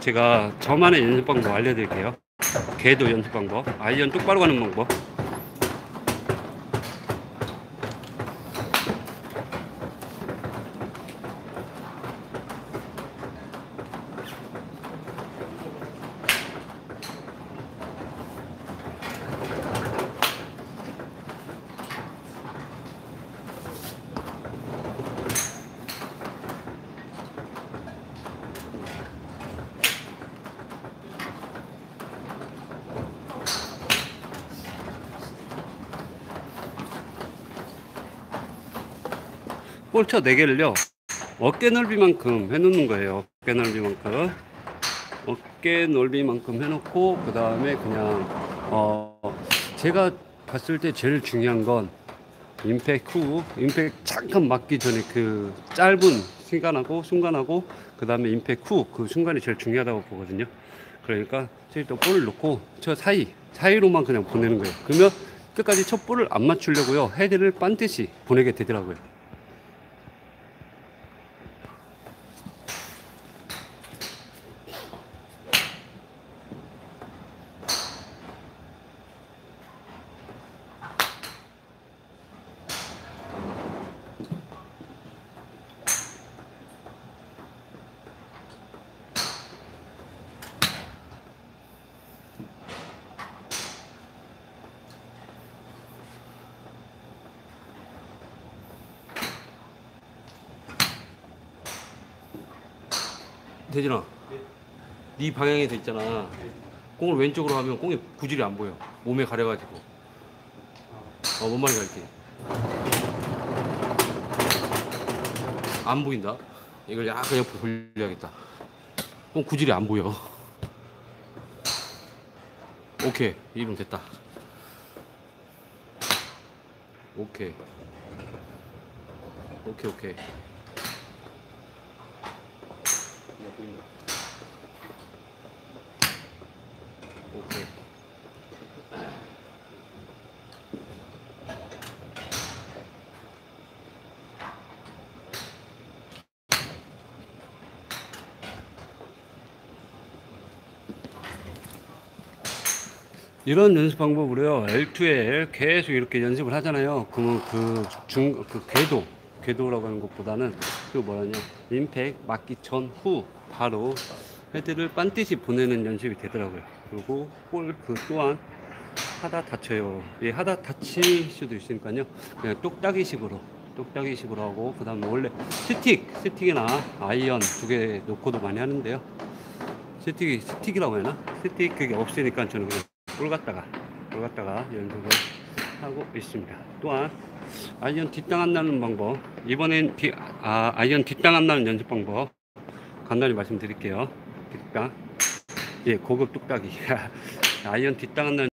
제가 저만의 연습 방법 알려드릴게요. 궤도 연습 방법, 아이언 똑바로 가는 방법. 볼처 4개를요 어깨 넓이만큼 해 놓는 거예요. 어깨 넓이만큼. 어깨 넓이만큼 해 놓고 그 다음에 그냥 어 제가 봤을 때 제일 중요한 건 임팩 후 임팩 잠깐 맞기 전에 그 짧은 순간하고 순간하고 그 다음에 임팩 후그 순간이 제일 중요하다고 보거든요. 그러니까 저기 또 볼을 놓고 저 사이 사이로만 그냥 보내는 거예요. 그러면 끝까지 첫 볼을 안 맞추려고요. 헤드를 반드시 보내게 되더라고요 대진아, 네 방향이 돼 있잖아. 공을 왼쪽으로 하면 공이 구질이 안 보여. 몸에 가려가지고. 어, 뭔 말인지 알지? 안 보인다. 이걸 약간 옆으로 돌려야겠다. 공 구질이 안 보여. 오케이, 이름 됐다. 오케이. 오케이, 오케이. 오케이. 이런 연습 방법으로요 L2L 계속 이렇게 연습을 하잖아요. 그러면 그중그 그 궤도 궤도라고 하는 것보다는 그 뭐라냐 임팩 맞기 전 후 바로 헤드를 반드시 보내는 연습이 되더라고요. 그리고 볼 그 또한 하다 다쳐요. 예 하다 다칠 수도 있으니까요. 그냥 똑딱이식으로 똑딱이식으로 하고 그 다음에 원래 스틱 스틱이나 아이언 두 개 놓고도 많이 하는데요. 스틱이 스틱이라고 해나? 스틱 그게 없으니까 저는 그냥 볼 갖다가 볼 갖다가 연습을 하고 있습니다. 또한 아이언 뒷땅 안 나는 방법 이번엔 디, 아, 아이언 뒷땅 안 나는 연습 방법 간단히 말씀드릴게요. 뒷땅 예 고급 뚝딱이 아이언 뒷땅 안 나는